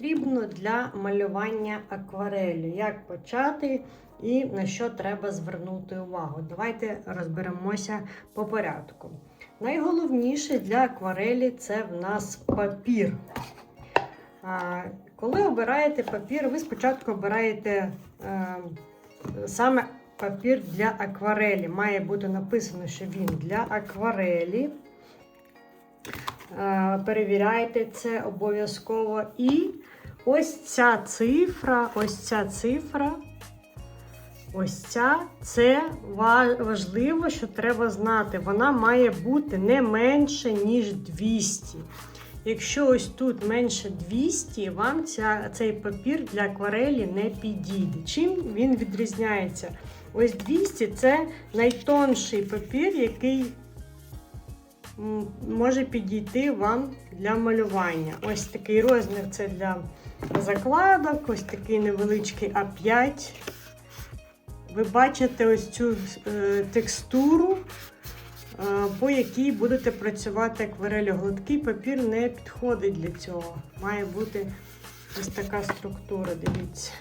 потрібно для малювання акварелі, як почати і на що треба звернути увагу. Давайте розберемося по порядку. Найголовніше для акварелі це в нас папір. Коли обираєте папір, ви спочатку обираєте е, саме папір для акварелі. Має бути написано, що він для акварелі. Е, Перевіряйте це обов'язково. І ось ця цифра, ось ця цифра. Ось ця це важливо, що треба знати. Вона має бути не менше, ніж 200. Якщо ось тут менше 200, вам ця, цей папір для акварелі не підійде. Чим він відрізняється? Ось 200 це найтонший папір, який може підійти вам для малювання. Ось такий розмір це для закладок, ось такий невеличкий А5. Ви бачите ось цю е, текстуру, е, по якій будете працювати акварелью. Гладкий папір не підходить для цього. Має бути ось така структура, дивіться.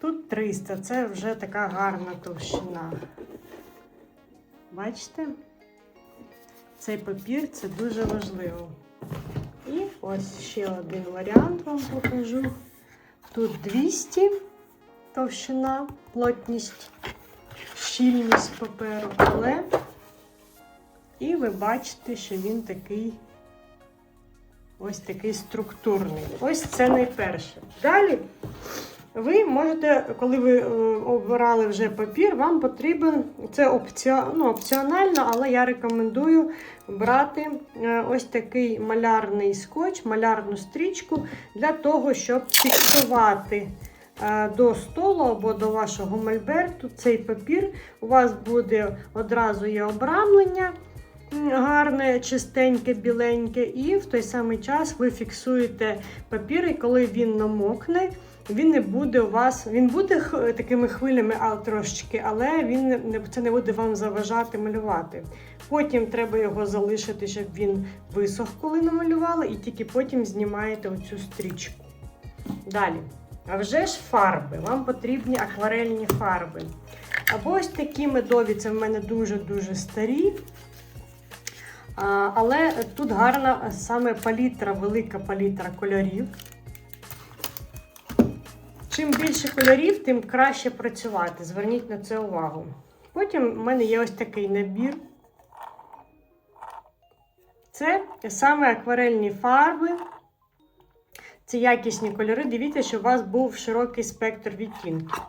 Тут 300, це вже така гарна товщина. Бачите? Цей папір це дуже важливо. І ось ще один варіант вам покажу. Тут 200 товщина, плотність, щільність паперу, але і ви бачите, що він такий ось такий структурний. Ось це найперше. Далі ви можете, коли ви е, обирали вже папір, вам потрібен це опціо, ну, опціонально, але я рекомендую брати е, ось такий малярний скотч, малярну стрічку для того, щоб фіксувати е, до столу або до вашого мольберту цей папір. У вас буде одразу є обрамлення. Гарне, чистеньке, біленьке, і в той самий час ви фіксуєте папір, і коли він намокне, він не буде у вас, він буде такими хвилями, а трошечки, але він не- це не буде вам заважати малювати. Потім треба його залишити, щоб він висох, коли намалювали, і тільки потім знімаєте оцю стрічку. Далі. А вже ж фарби. Вам потрібні акварельні фарби. Або ось такі медові, це в мене дуже-дуже старі. Але тут гарна саме палітра, велика палітра кольорів. Чим більше кольорів, тим краще працювати. Зверніть на це увагу. Потім в мене є ось такий набір. Це саме акварельні фарби. Це якісні кольори. Дивіться, що у вас був широкий спектр відтінків.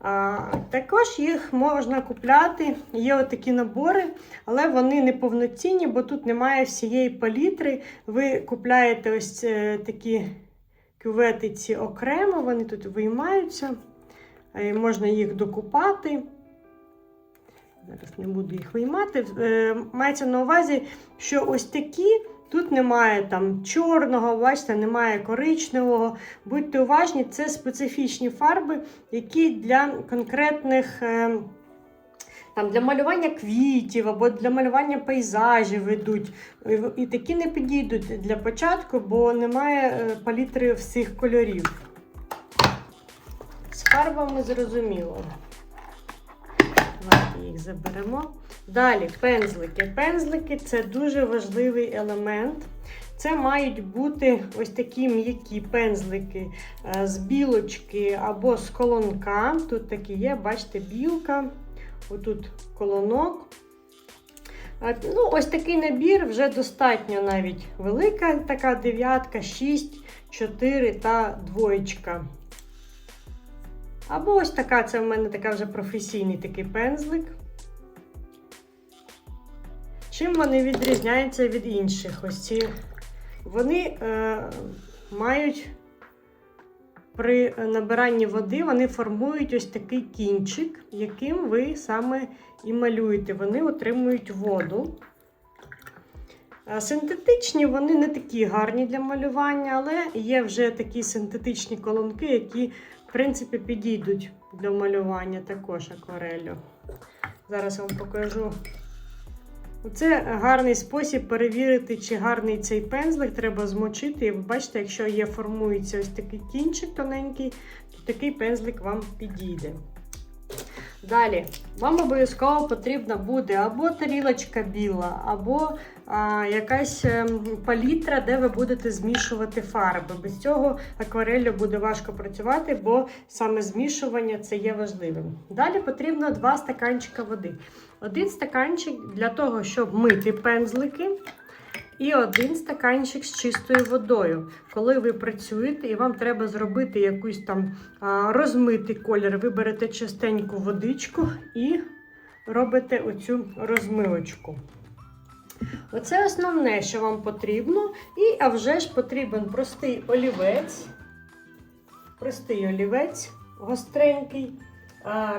А, також їх можна купляти. Є отакі набори, але вони не повноцінні, бо тут немає всієї палітри. Ви купляєте ось е, такі кювети ці окремо, вони тут виймаються. Е, Можна їх докупати. Зараз не буду їх виймати. Е, Мається на увазі, що ось такі. Тут немає там чорного, бачите, немає коричневого. Будьте уважні, це специфічні фарби, які для конкретних е, там, для малювання квітів або для малювання пейзажів йдуть. І- І такі не підійдуть для початку, бо немає е, палітри всіх кольорів. З фарбами зрозуміло. Давайте їх заберемо. Далі пензлики. Пензлики це дуже важливий елемент. Це мають бути ось такі м'які пензлики е, з білочки або з колонка. Тут такі є, бачите, білка, отут колонок. Ну, ось такий набір вже достатньо навіть велика, така дев'ятка, 6, 4 та двоєчка. Або ось така, це в мене така вже професійний такий пензлик. Чим вони відрізняються від інших? Ось ці. Вони е, мають при набиранні води вони формують ось такий кінчик, яким ви саме і малюєте. Вони отримують воду. Синтетичні вони не такі гарні для малювання, але є вже такі синтетичні колонки, які, в принципі, підійдуть для малювання також акварелью. Зараз вам покажу Це гарний спосіб перевірити, чи гарний цей пензлик треба змочити. І ви бачите, якщо є формується ось такий кінчик тоненький, то такий пензлик вам підійде. Далі, вам обов'язково потрібна буде або тарілочка біла, або а, якась ем, палітра, де ви будете змішувати фарби. Без цього аквареллю буде важко працювати, бо саме змішування це є важливим. Далі потрібно два стаканчика води. Один стаканчик для того, щоб мити пензлики. І один стаканчик з чистою водою. Коли ви працюєте і вам треба зробити якусь там розмитий колір, ви берете чистеньку водичку і робите оцю розмивочку. Оце основне, що вам потрібно. І а вже ж потрібен простий олівець. Простий олівець, гостренький,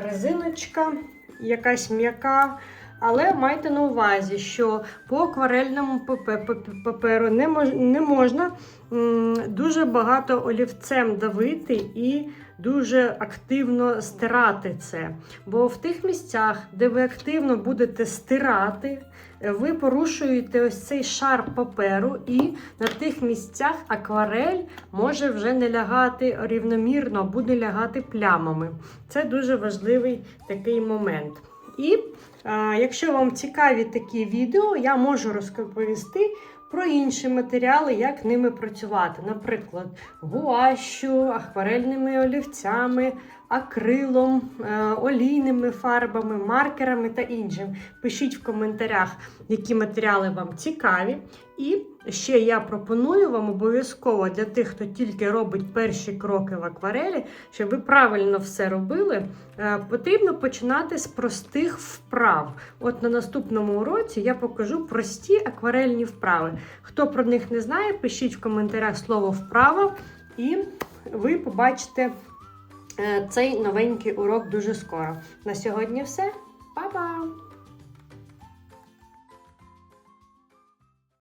резиночка, якась м'яка. Але майте на увазі, що по акварельному папе- папе- паперу не, мож, не можна дуже багато олівцем давити і дуже активно стирати це. Бо в тих місцях, де ви активно будете стирати, е, ви порушуєте ось цей шар паперу, і на тих місцях акварель може вже не лягати рівномірно, буде лягати плямами. Це дуже важливий такий момент. І якщо вам цікаві такі відео, я можу розповісти про інші матеріали, як ними працювати. Наприклад, гуащу, акварельними олівцями, акрилом, е, олійними фарбами, маркерами та іншим. Пишіть в коментарях, які матеріали вам цікаві. І ще я пропоную вам обов'язково для тих, хто тільки робить перші кроки в акварелі, щоб ви правильно все робили, е, потрібно починати з простих вправ. От на наступному уроці я покажу прості акварельні вправи. Хто про них не знає, пишіть в коментарях слово вправа, і ви побачите е, цей новенький урок дуже скоро. На сьогодні все. Па-па!